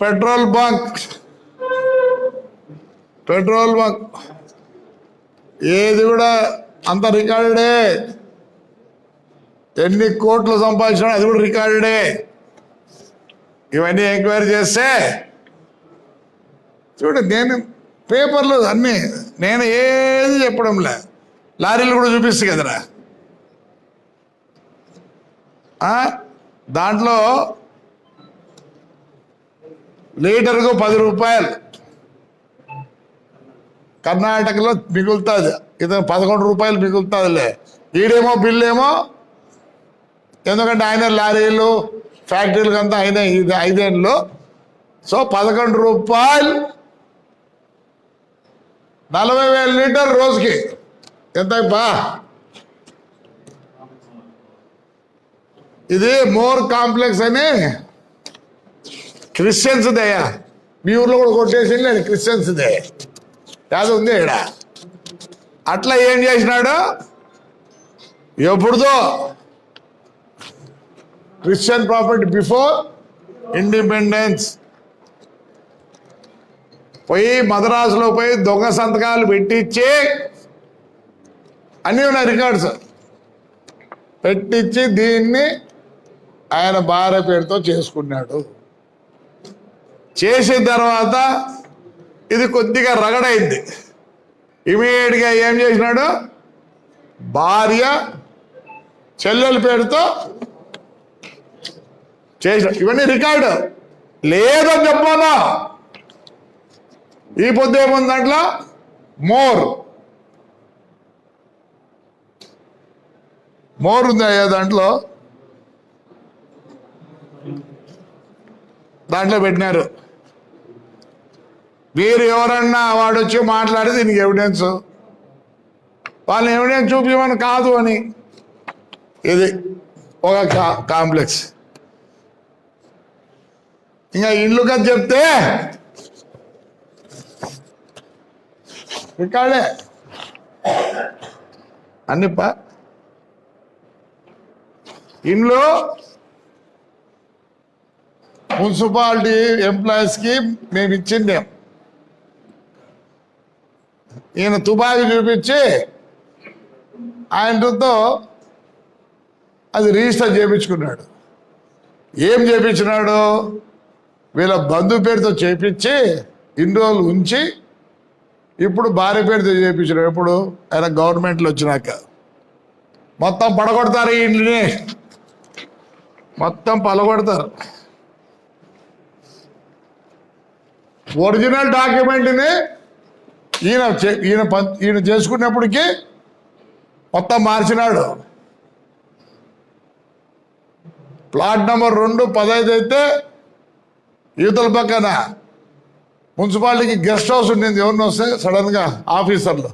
Petrol bunk. Petrol bunk. ఏది కూడా అంత రికార్డే ఎన్ని కోట్లు సంపాదించినా అది కూడా రికార్డే ఇవన్నీ ఎంక్వైరీ చేస్తే చూడు నేను పేపర్లు అన్నీ నేను ఏది చెప్పడంలే. లారీలు కూడా చూపిస్తా కదరా. దాంట్లో లీటర్కు పది రూపాయలు. కర్ణాటకలో మిగులుతుంది. ఇతను పదకొండు రూపాయలు మిగులుతుందిలే. ఈడేమో బిల్లేమో ఏమో ఎందుకంటే ఆయన లారీలు ఫ్యాక్టరీలకు అంతా ఆయన ఇది ఐదేళ్ళు. సో పదకొండు రూపాయలు నలభై వేల లీటర్ రోజుకి. ఎంత బా ఇది మోర్ కాంప్లెక్స్ అని క్రిస్టియన్స్ దయ్యా మీ ఊర్లో కూడా కొట్టేసి లేదు క్రిస్టియన్స్ దే అది ఉంది ఇక్కడ. అట్లా ఏం చేసినాడు? ఎప్పుడుదో. Christian property before independence. పోయి మద్రాసులో పోయి దొంగ సంతకాలు పెట్టించి అన్నీ ఉన్నాయి రికార్డ్స్. పెట్టించి దీన్ని ఆయన భార్య పేరుతో చేసుకున్నాడు. చేసిన తర్వాత ఇది కొద్దిగా రగడైంది. ఇమీడియట్గా ఏం చేసినాడు? భార్య చెల్లెల పేరుతో చేసిన ఇవన్నీ రికార్డు. లేదని చెప్పాలా ఈ పొద్దు ఏముంది దాంట్లో? మోర్. మోర్ ఉంది అయ్యా దాంట్లో. దాంట్లో పెట్టినారు. మీరు ఎవరన్నా వాడు వచ్చి మాట్లాడి దీనికి ఎవిడెన్స్ వాళ్ళని ఎవిడెన్స్ చూపించమని కాదు అని. ఇది ఒక కాంప్లెక్స్ ఇంకా ఇల్లు కదా చెప్తే ఇక్కడే అన్ని పా ఇంట్లో మున్సిపాలిటీ ఎంప్లాయీస్కి మేము ఇచ్చిందేం ఈయన తుపాకి చూపించి ఆయనతో అది రిజిస్టర్ చేయించుకున్నాడు. ఏం చేయించినాడు? వీళ్ళ బంధు పేరుతో చేపించి ఇన్ని రోజులు ఉంచి ఇప్పుడు భార్య పేరుతో చేయించినాడు. ఎప్పుడు? ఆయన గవర్నమెంట్లో వచ్చినాక. మొత్తం పడగొడతారు ఈ ఇంటిని మొత్తం పలగొడతారు. ఒరిజినల్ డాక్యుమెంట్ని ఈయన చే- ఈయన ఈయన చేసుకున్నప్పటికీ మొత్తం మార్చినాడు. ప్లాట్ నెంబర్ రెండు పదహైదు అయితే యూతల పక్కన మున్సిపాలిటీకి గెస్ట్ హౌస్ ఉండింది. ఎవరిని వస్తే సడన్గా ఆఫీసర్లు.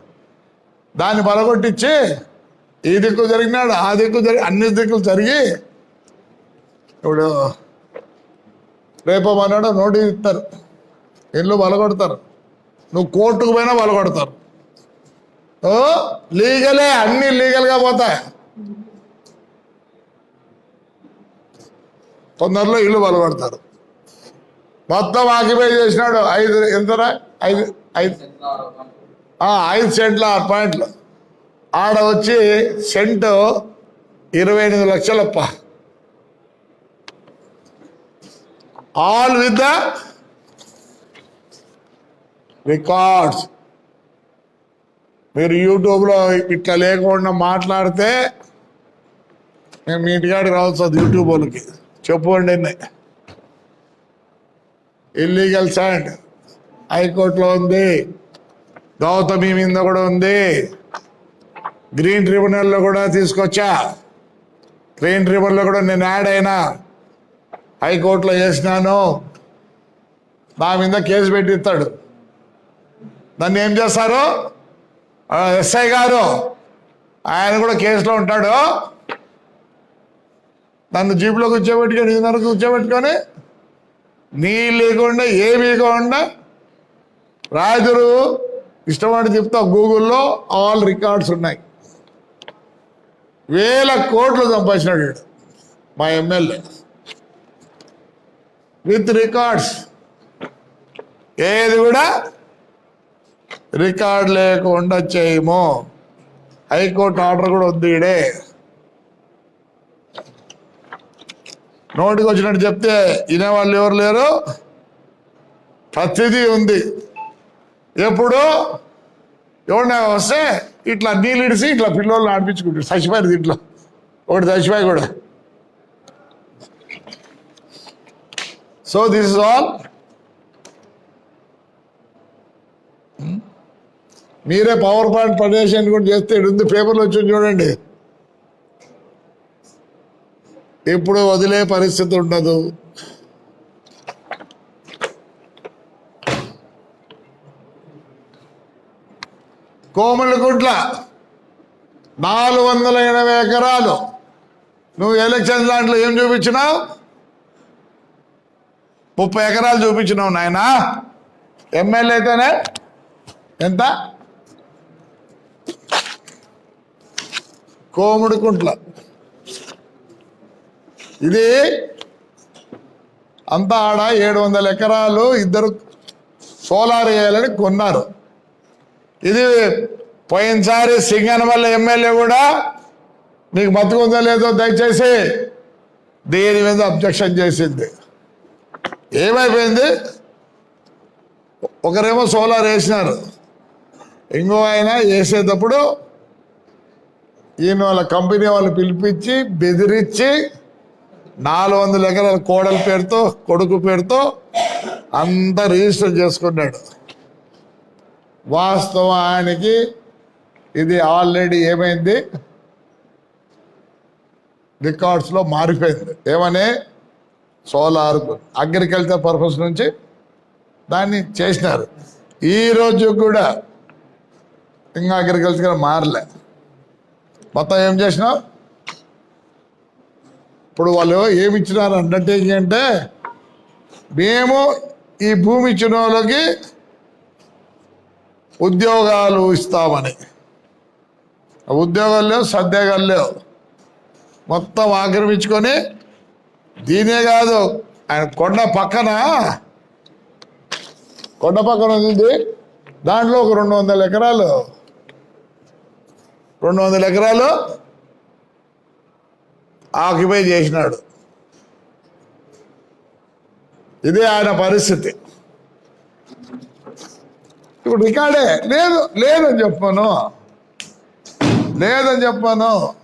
దాన్ని పలగొట్టించి ఈ దిక్కు జరిగినాడు ఆ దిక్కు జరిగి అన్ని దిక్కులు జరిగి ఇప్పుడు రేపు అన్నాడు నోటీస్ ఇస్తారు. ఇల్లు పలగొడతారు నువ్వు కోర్టుకు పోయినా బలగొడతారు లీగలే అన్ని లీగల్గా పోతాయి. తొందరలో ఇల్లు బలపడతారు మొత్తం ఆక్యుపై చేసినాడు. ఐదు ఎంతరా ఐదు ఐదు. ఐదు సెంట్ల ఆరు పాయింట్లు. ఆడ వచ్చి సెంటు ఇరవై ఎనిమిది లక్షలప్ప. All with the records. మీరు యూట్యూబ్లో ఇట్లా లేకుండా మాట్లాడితే మేము మీ ఇంటికాడికి రావచ్చు అది యూట్యూబ్ వాళ్ళకి. చెప్పుకోండి ఇల్లీగల్ శాండ్ హైకోర్టులో ఉంది. గౌతమి మీద కూడా ఉంది. గ్రీన్ ట్రిబ్యునల్లో కూడా తీసుకొచ్చా. గ్రీన్ ట్రిబ్యునల్లో కూడా నేను యాడ్ అయినా. హైకోర్టులో చేసినాను. నా మీద కేసు పెట్టిస్తాడు. నన్ను ఏం చేస్తారు? ఎస్ఐ గారు ఆయన కూడా కేసులో ఉంటాడు. నన్ను జీపులో కూర్చోబెట్టుకొని ఇదిన్నర కూర్చోబెట్టుకొని నీళ్ళు లేకుండా ఏమీ లేకుండా రాజురు ఇష్టమని చెప్తా గూగుల్లో ఆల్ రికార్డ్స్ ఉన్నాయి. వేల కోట్లు సంపాదించినాడు మా ఎమ్మెల్యే. With records. ఏది కూడా రికార్డ్ లేకుండా చేయము. హైకోర్టు ఆర్డర్ కూడా ఉంది ఇడే నోటికి వచ్చినట్టు చెప్తే వినేవాళ్ళు ఎవరు లేరు? ప్రతిదీ ఉంది. ఎప్పుడు? ఎవరిన వస్తే ఇట్లా నీళ్ళిడిసి ఇట్లా పిల్లోళ్ళు ఆడిపించుకుంటారు. చచ్చిపోయారు దీంట్లో. ఒకటి చచ్చిపోయి కూడా. సో దిస్ ఇస్ ఆల్ మీరే పవర్ పాయింట్ ప్రదేశాన్ని కూడా చేస్తే ఉంది పేపర్లు వచ్చి చూడండి. ఎప్పుడు వదిలే పరిస్థితి ఉండదు. కోమలగుడ్ల నాలుగు వందల ఎనభై ఎకరాలు. నువ్వు ఎలక్షన్ దాంట్లో ఏం చూపించినావు? ముప్పై ఎకరాలు చూపించినావు నాయన. ఎమ్మెల్యే అయితేనే ఎంత? కోముడికుంట్ల ఇది అంతా ఆడ ఏడు వందల ఎకరాలు ఇద్దరు సోలార్ వేయాలని కొన్నారు. ఇది పోయినసారి సింగనమల్ల ఎమ్మెల్యే కూడా నీకు బతుకుందో లేదో దయచేసి దీని మీద అబ్జెక్షన్ చేసింది. ఏమైపోయింది? ఒకరేమో సోలార్ వేసినారు. ఇంకో ఆయన వేసేటప్పుడు ఈయన వాళ్ళ కంపెనీ వాళ్ళు పిలిపించి బెదిరించి నాలుగు వందల ఎకరాల కోడల పేరుతో కొడుకు పేరుతో అంతా రిజిస్టర్ చేసుకున్నాడు. వాస్తవానికి ఇది ఆల్రెడీ ఏమైంది? రికార్డ్స్లో మారిపోయింది. ఏమని? సోలార్ అగ్రికల్చర్ పర్పస్ నుంచి దాన్ని చేసినారు. ఈరోజు కూడా ఇంకా అగ్రికల్చర్ మారలే. మొత్తం ఏం చేసినావు ఇప్పుడు వాళ్ళు ఏమి ఇచ్చినారు అండర్టేకింగ్ అంటే మేము ఈ భూమి ఇచ్చిన వాళ్ళకి ఉద్యోగాలు ఇస్తామని. ఆ ఉద్యోగాలు లేవు సద్యోగాలు లేవు. మొత్తం ఆక్రమించుకొని దీనే కాదు ఆయన కొండ పక్కన కొండ పక్కన ఉంది. దాంట్లో ఒక రెండు వందల ఎకరాలు రెండు వందల ఎకరాలు ఆక్యుపై చేసినాడు. ఇదే ఆయన పరిస్థితి. ఇప్పుడు రికార్డే లేదు లేదని చెప్పాను. లేదని చెప్పాను.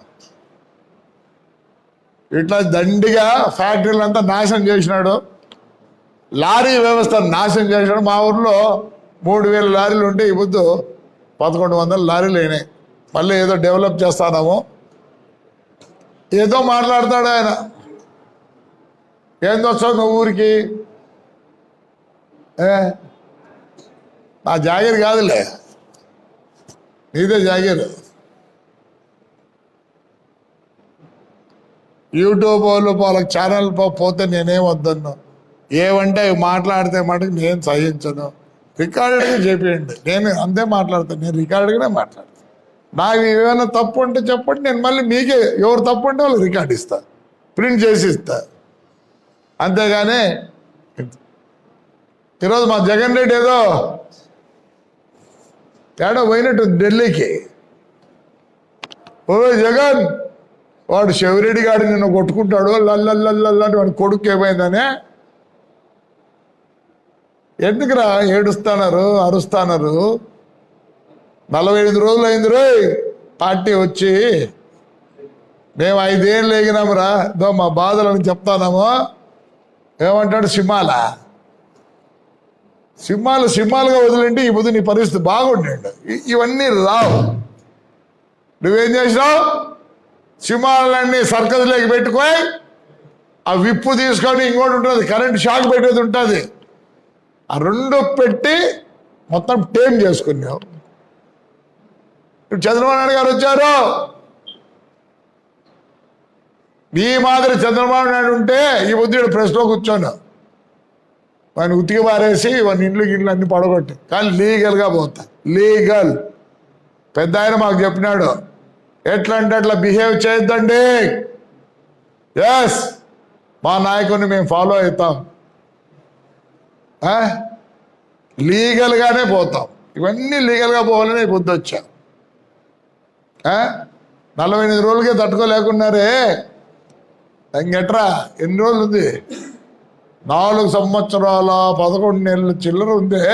ఇట్లా దండిగా ఫ్యాక్టరీలంతా నాశనం చేసినాడు. లారీ వ్యవస్థ నాశనం చేసినాడు. మా ఊర్లో మూడు వేల లారీలు ఉంటే ఈ పొద్దు పదకొండు వందల లారీలు అయినాయి. మళ్ళీ ఏదో డెవలప్ చేస్తానేమో. ఏదో మాట్లాడతాడు ఆయన. ఏం వచ్చావు నువ్వు ఊరికి. నా జాగీర్ కాదులే. నీదే జాగీర్. యూట్యూబ్ వాళ్ళు వాళ్ళకి ఛానల్ పోతే నేనేం వద్దను ఏవంటే అవి మాట్లాడితే మటుకు నేను సహించను. రికార్డుగా చెప్పేయండి. నేను అంతే మాట్లాడతాను. నేను రికార్డుగానే మాట్లాడతాను. నాకు ఏమైనా తప్పు ఉంటే చెప్పండి నేను మళ్ళీ మీకే ఎవరు తప్పు ఉంటే వాళ్ళు రికార్డ్ ఇస్తా ప్రింట్ చేసి ఇస్తా. అంతేగానే ఈరోజు మా జగన్ రెడ్డి ఏదో తేడా పోయినట్టు ఢిల్లీకి. ఓ జగన్ వాడు శివరెడ్డి గాడు నిన్ను కొట్టుకుంటాడు లల్లల్లల్లంటే వాడి కొడుకు ఏమైందనే? ఎందుకురా ఏడుస్తున్నారు అరుస్తున్నారు? నలభై ఐదు రోజులు అయింది రోయ్. పార్టీ వచ్చి మేము ఐదేళ్ళు ఎగినామురా దో మా బాధలను చెప్తానాము. ఏమంటాడు సింహాల? సింహాలు సింహాలుగా వదిలింటే ఈ బుద్ధి నీ పరిస్థితి బాగుండండి ఇవన్నీ రావు. నువ్వేం చేసినావు? సింహాలన్నీ సర్కస్లోకి పెట్టుకొని ఆ విప్పు తీసుకొని ఇంకోటి ఉంటుంది కరెంట్ షాక్ పెట్టేది ఉంటుంది. ఆ రెండు పెట్టి మొత్తం టేమ్ చేసుకున్నావు. ఇప్పుడు చంద్రబాబు నాయుడు గారు వచ్చారు. నీ మాదిరి చంద్రబాబు నాయుడు ఉంటే ఈ బుద్ధుడు ప్రెస్లో కూర్చోను వాడిని ఉతికి పారేసి వాడిని ఇండ్లు గిళ్ళు అన్ని పడగొట్టి. కానీ లీగల్గా పోతా. లీగల్. పెద్ద ఆయన మాకు చెప్పినాడు. ఎట్లా అంటే అట్లా బిహేవ్ చేయొద్దండి. ఎస్ మా నాయకుడిని మేము ఫాలో అవుతాం. లీగల్గానే పోతాం. ఇవన్నీ లీగల్గా పోవాలని బుద్ధి వచ్చా. నలభై ఎనిమిది రోజులకే తట్టుకోలేకున్నారే. ఇంకెట్రా ఎన్ని రోజులు ఉంది నాలుగు సంవత్సరాల పదకొండు నెలల చిల్లర ఉందే.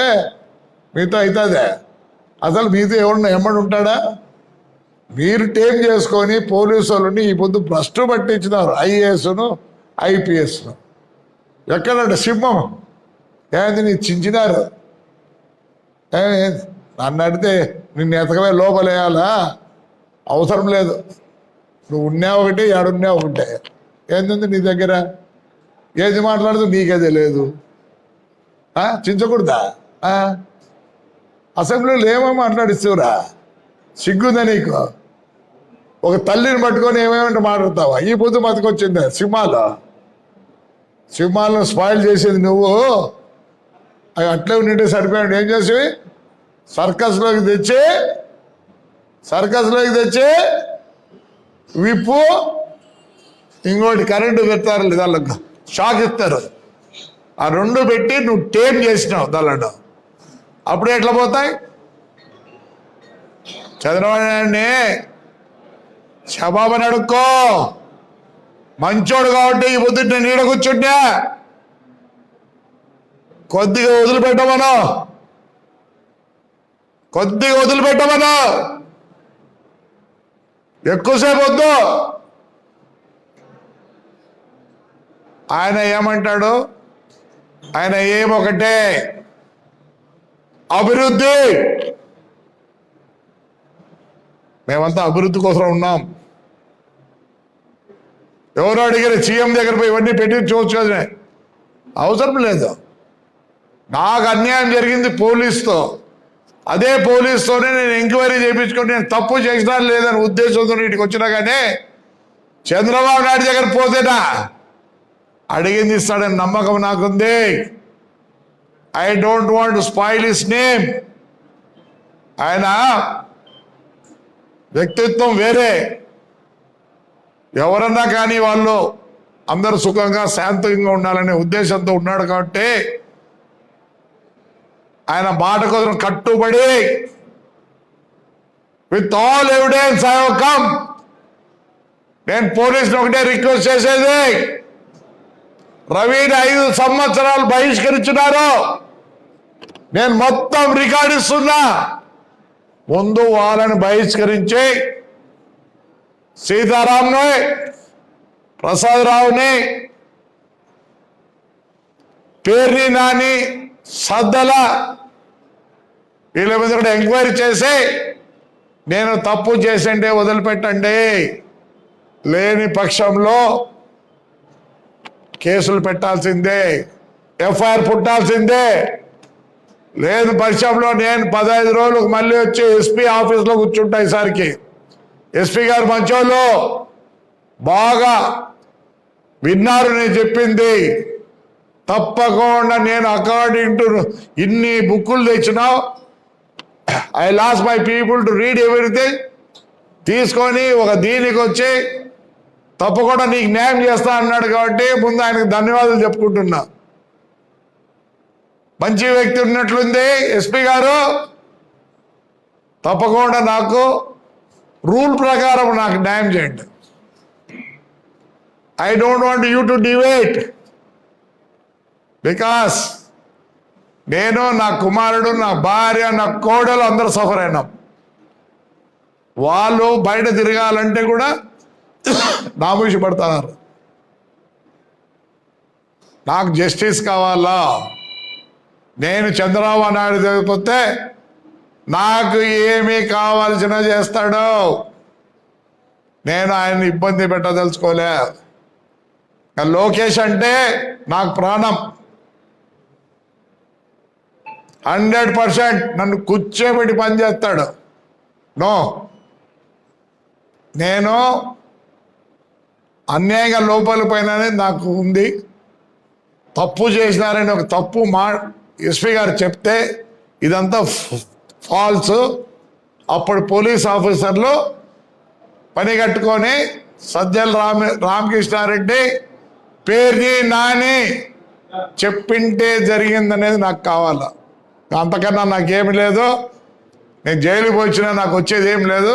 మీతో అవుతుందే అసలు మీతో ఎవడన్నా ఎమ్మడి ఉంటాడా? మీరు టేక్ చేసుకొని పోలీసు వాళ్ళని ఈ పొద్దు భ్రష్టు పట్టించినారు. ఐఏఎస్ను ఐపీఎస్ను. ఎక్కడంటే సింహం? ఏంది నీ చించినారు? నన్ను అడిగితే నిన్ను ఎతకవే లోపలేయాలా? అవసరం లేదు. నువ్వు ఉన్నా ఒకటే ఏడున్నా ఒకటే. ఏంది నీ దగ్గర? ఏది మాట్లాడుతూ నీకే తెలియదు చించకూడదా? అసెంబ్లీలో ఏమో మాట్లాడిస్తావురా? సిగ్గుందా నీకు? ఒక తల్లిని పట్టుకొని ఏమేమంటే మాట్లాడతావా? ఈ పొద్దు బతికొచ్చింది సినిమాలో సినిమాలను స్పాయిల్ చేసేది నువ్వు. అవి అట్లే ఉండింటే సరిపోయాడు ఏం చేసి సర్కస్లోకి తెచ్చి సర్కస్లోకి తెచ్చి విప్పు ఇంకోటి కరెంటు పెడతారు దానికి షాక్ ఇస్తారు. ఆ రెండు పెట్టి నువ్వు టేప్ చేసినావు దానిలో. అప్పుడు ఎట్లా పోతాయి? చంద్రబాబు నాయుడిని నడుక్కో అడుక్కో. మంచోడు కాబట్టి ఈ పొద్దున్న నీడ కూర్చుంటే కొద్దిగా వదిలిపెట్టమను. కొద్దిగా వదిలిపెట్టమను. ఎక్కువసేపు వద్దు. ఆయన ఏమంటాడు? ఆయన ఏమొకటే అభివృద్ధి. మేమంతా అభివృద్ధి కోసం ఉన్నాం. ఎవరు అడిగిన సీఎం దగ్గర పోయి ఇవన్నీ పెట్టి చూవచ్చు అవసరం లేదు. నాకు అన్యాయం జరిగింది పోలీస్తో. అదే పోలీస్తోనే నేను ఎంక్వైరీ చేయించుకొని నేను తప్పు చేసినా లేదని ఉద్దేశంతో ఇటుకు వచ్చినా కానీ చంద్రబాబు నాయుడు దగ్గర పోతేనా? అడిగింది ఇస్తాడని నమ్మకం నాకుంది. I don't want spoil his name ఆయన వ్యక్తిత్వం వేరే. ఎవరన్నా కానీ వాళ్ళు అందరూ సుఖంగా శాంతంగా ఉండాలనే ఉద్దేశంతో ఉన్నాడు కాబట్టి ఆయన మాట కోసం కట్టుబడి. With all evidence I come నేను పోలీసులు ఒకటే రిక్వెస్ట్ చేసేది. రవిని ఐదు సంవత్సరాలు బహిష్కరించున్నారు నేను మొత్తం రికార్డు ఇస్తున్నా. ముందు వాళ్ళని బహిష్కరించి సీతారాంని ప్రసాదరావుని పేర్ని నాని సద్దల వీళ్ళ మీద కూడా ఎంక్వైరీ చేసి నేను తప్పు చేసిండే వదిలిపెట్టండి. లేని పక్షంలో కేసులు పెట్టాల్సిందే ఎఫ్ఐఆర్ పుట్టాల్సిందే. లేని పక్షంలో నేను పదహైదు రోజులకు మళ్ళీ వచ్చి ఎస్పీ ఆఫీస్లో కూర్చుంటా ఈసారికి. ఎస్పీ గారు మంచోళ్ళు. బాగా విన్నారు నేను చెప్పింది. తప్పకుండా నేను అకార్డింగ్ టు ఇన్ని బుక్కులు తెచ్చినావు I lost my people to read everything తీసుకొని ఒక దీనికి వచ్చి తప్పకుండా నీకు న్యాయం చేస్తా అన్నాడు కాబట్టి ముందు ఆయనకు ధన్యవాదాలు చెప్పుకుంటున్నా. మంచి వ్యక్తి ఉన్నట్లుంది ఎస్పీ గారు. తప్పకుండా నాకు రూల్ ప్రకారం నాకు న్యాయం చేయండి. I don't want you to deviate because నేను నా కుమారుడు నా భార్య నా కోడలు అందరూ సఫర్ అయినాం. వాళ్ళు బయట తిరగాలంటే కూడా నామూషి పడుతున్నారు నాకు జస్టిస్ కావాలా? నేను చంద్రబాబు నాయుడు చదివిపోతే నాకు ఏమి కావాల్సిన చేస్తాడు? నేను ఆయన ఇబ్బంది పెట్టదలుచుకోలే. ఇంకా లోకేష్ అంటే నాకు ప్రాణం. హండ్రెడ్ పర్సెంట్ నన్ను కూర్చోబెట్టి పని చేస్తాడు నో. నేను అన్యాయంగా లోపల పైన నాకు ఉంది. తప్పు చేసినారని ఒక తప్పు మా ఎస్పీ గారు చెప్తే ఇదంతా ఫాల్స్. అప్పుడు పోలీస్ ఆఫీసర్లు పని కట్టుకొని సజ్జల రామ రామకృష్ణారెడ్డి పేరుని నాని చెప్పింటే జరిగిందనేది నాకు కావాలా? అంతకన్నా నాకేమి లేదు. నేను జైలుకి వచ్చినా నాకు వచ్చేది ఏం లేదు.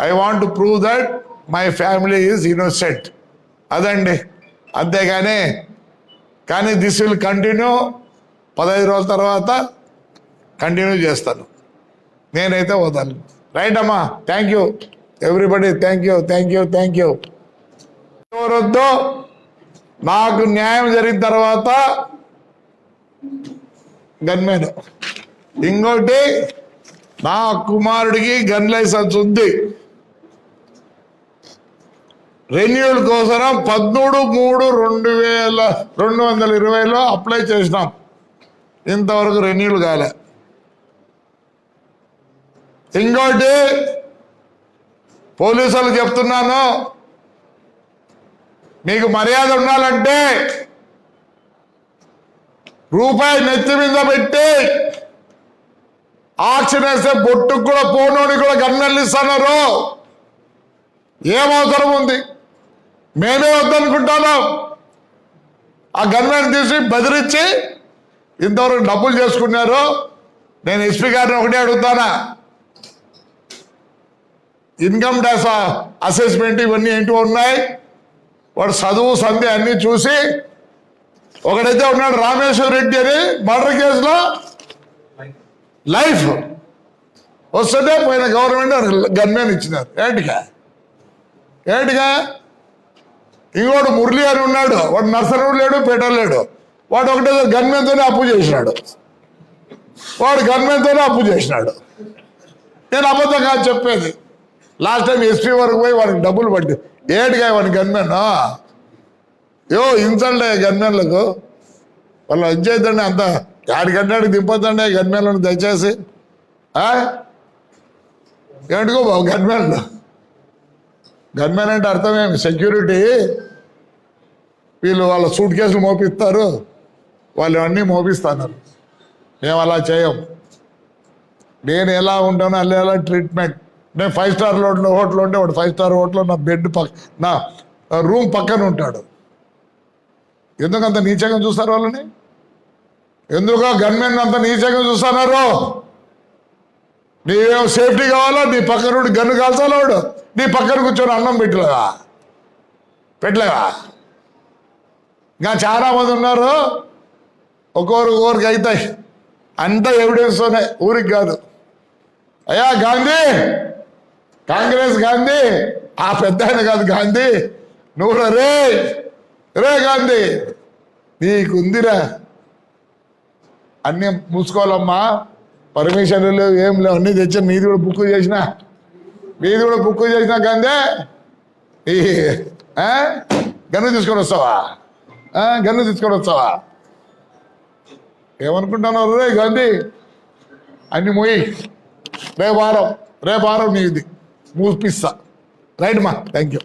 I want to prove that my family is innocent అదండి. అంతేగాని కానీ దిస్ విల్ కంటిన్యూ పదహైదు రోజుల తర్వాత కంటిన్యూ చేస్తాను. నేనైతే వదలను. రైట్ అమ్మా. Thank you everybody thank you thank you thank you ఎవరొద్దు? నాకు న్యాయం జరిగిన తర్వాత గన్మెన్ ఇంకోటి నా కుమారుడికి గన్ లైసెన్స్ ఉంది. రెన్యూల్ కోసం పదమూడు మూడు రెండు వేల రెండు వందల ఇరవైలో అప్లై చేసినాం. ఇంతవరకు రెన్యూల్ కాలే. ఇంకోటి పోలీసులు చెప్తున్నాను. మీకు మర్యాద ఉండాలంటే రూపాయి నెత్తి మీద పెట్టి ఆక్షన్ వేస్తే బొట్టుకు కూడా పోనోని కూడా గన్నెలు ఇస్తున్నారు ఏం అవసరం ఉంది? మేమే వద్దనుకుంటాను. ఆ గన్మెన్ తీసి బెదిరించి ఇంతవరకు డబ్బులు చేసుకున్నారు? నేను ఎస్పీ గారిని ఒకటే అడుగుతానా? ఇన్కమ్ ట్యాక్స్ అసెస్మెంట్ ఇవన్నీ ఏంటివి ఉన్నాయి? వాడు చదువు సంధి అన్నీ చూసి ఒకడైతే ఉన్నాడు రామేశ్వర రెడ్డి అని మర్డర్ కేసులో లైఫ్ వస్తుంటే పోయిన గవర్నమెంట్ గన్మెన్ ఇచ్చినారు. ఏంటిగా? ఏంటిగా? ఇంకోడు మురళి అని ఉన్నాడు. వాడు నర్సరీ లేడు పెట్రోల్ లేడు. వాడు ఒకటే గన్మెన్తోనే అప్పు చేసినాడు. వాడు గన్మెన్తోనే అప్పు చేసినాడు. నేను అబద్ధం కాదు చెప్పేది. లాస్ట్ టైం ఎస్పీ వరకు పోయి వాడికి డబ్బులు పట్టి ఏడుగా వాడి గన్మెన్ యో ఇన్సల్ట్ గన్మెన్లకు. వాళ్ళు వచ్చేదండి అంత ఆడికన్నాడికి దింపొద్దండి గన్మెన్లను దయచేసి. ఏమిటికో బాబు గన్మెన్లు? గన్మెన్ అంటే అర్థమేమి సెక్యూరిటీ. వీళ్ళు వాళ్ళ సూట్ కేసులు మోపిస్తారు. వాళ్ళు అన్నీ మోపిస్తున్నారు మేము అలా చేయం. నేను ఎలా ఉంటానో అలా ఎలా ట్రీట్మెంట్ నేను ఫైవ్ స్టార్ హోటల్ హోటల్ ఉంటే వాడు ఫైవ్ స్టార్ హోటల్లో నా బెడ్ పక్క నా రూమ్ పక్కన ఉంటాడు. ఎందుకు అంత నీచంగా చూస్తారు వాళ్ళని? ఎందుకు గన్మెన్ అంత నీచంగా చూస్తున్నారు? నీవేం సేఫ్టీ కావాలా? నీ పక్కన గన్ను కాల్చాలోడు వాడు? నీ పక్కన కూర్చొని అన్నం పెట్టలేదా? పెట్టలేదా? ఇంకా చాలా మంది ఉన్నారు. ఒక్కొరు ఊరికి అవుతాయి. అంతా ఎవిడెన్స్తోనే ఊరికి కాదు. అయ్యా గాంధీ! కాంగ్రెస్ గాంధీ! ఆ పెద్ద ఆయన కాదు గాంధీ. నువ్వు రే రే గాంధీ నీకుందిరా. అన్నీ మూసుకోవాలమ్మా. పర్మిషన్లు లేవు ఏం లేవు. అన్నీ తెచ్చా నీది కూడా బుక్ చేసిన. మీది కూడా బుక్ చేసిన గాంధీ. ఈ గన్ను తీసుకొని వస్తావా? గన్ను తీసుకొని వస్తావా? ఏమనుకుంటున్నావు రే గాంధీ? అన్ని మోయి. రేపు వారం రేపు వారం నీది. మూపిస్తా. రైట్ మా థ్యాంక్ యూ